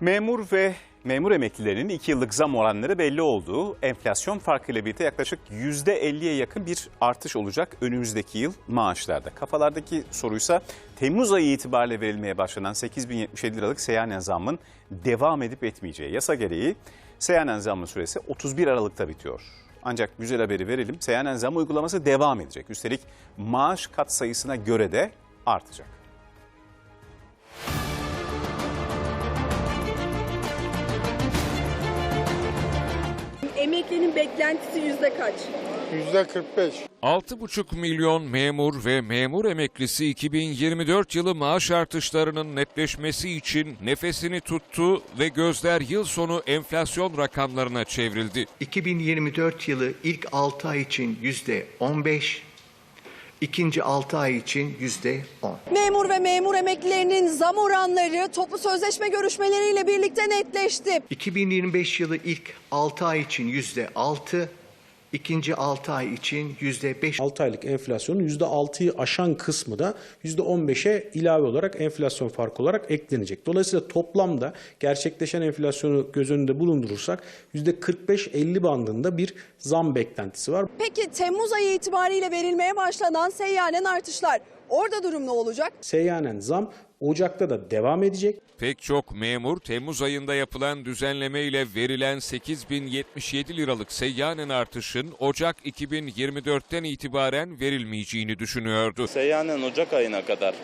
Memur ve memur emeklilerinin 2 yıllık zam oranları belli olduğu enflasyon farkıyla birlikte yaklaşık %50'ye yakın bir artış olacak önümüzdeki yıl maaşlarda. Kafalardaki soruysa Temmuz ayı itibariyle verilmeye başlanan 8077 liralık seyyanen zammın devam edip etmeyeceği. Yasa gereği seyyanen zammın süresi 31 Aralık'ta bitiyor. Ancak güzel haberi verelim seyyanen zam uygulaması devam edecek. Üstelik maaş kat sayısına göre de artacak. Emeklinin beklentisi yüzde kaç? Yüzde 45. 6,5 milyon memur ve memur emeklisi 2024 yılı maaş artışlarının netleşmesi için nefesini tuttu ve gözler yıl sonu enflasyon rakamlarına çevrildi. 2024 yılı ilk 6 ay için yüzde 15, ikinci 6 ay için yüzde 10. Memur ve memur emeklilerinin zam oranları toplu sözleşme görüşmeleriyle birlikte netleşti. 2025 yılı ilk 6 ay için yüzde 6, ikinci 6 ay için yüzde 5. 6 aylık enflasyonun %6'yı aşan kısmı da %15'e ilave olarak enflasyon farkı olarak eklenecek. Dolayısıyla toplamda gerçekleşen enflasyonu göz önünde bulundurursak %45-50 bandında bir zam beklentisi var. Peki Temmuz ayı itibariyle verilmeye başlanan seyyanen artışlar. Orada durum ne olacak? Seyyanen zam Ocak'ta da devam edecek. Pek çok memur Temmuz ayında yapılan düzenleme ile verilen 8077 liralık seyyanen artışın Ocak 2024'ten itibaren verilmeyeceğini düşünüyordu. Seyyanen Ocak ayına kadar.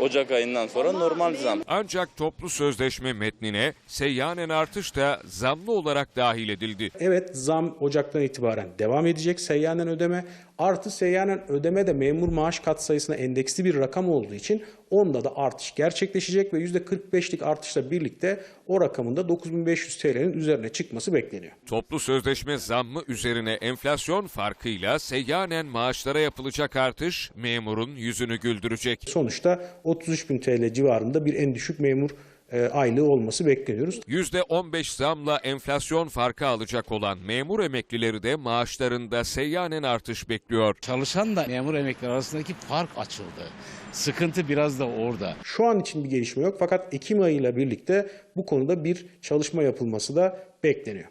Ocak ayından sonra normal zam. Ancak toplu sözleşme metnine seyyanen artış da zamlı olarak dahil edildi. Evet zam Ocak'tan itibaren devam edecek seyyanen ödeme. Artı seyyanen ödeme de memur maaş katsayısına endeksli bir rakam olduğu için onda da artış gerçekleşecek ve %45'lik artışla birlikte o rakamın da 9500 TL'nin üzerine çıkması bekleniyor. Toplu sözleşme zammı üzerine enflasyon farkıyla seyyanen maaşlara yapılacak artış memurun yüzünü güldürecek. Sonuçta 33.000 TL civarında bir en düşük memur e, aylığı olması bekleniyoruz. %15 zamla enflasyon farkı alacak olan memur emeklileri de maaşlarında seyyanen artış bekliyor. Çalışan da memur emekliler arasındaki fark açıldı. Sıkıntı biraz da orada. Şu an için bir gelişme yok fakat Ekim ayıyla birlikte bu konuda bir çalışma yapılması da bekleniyor.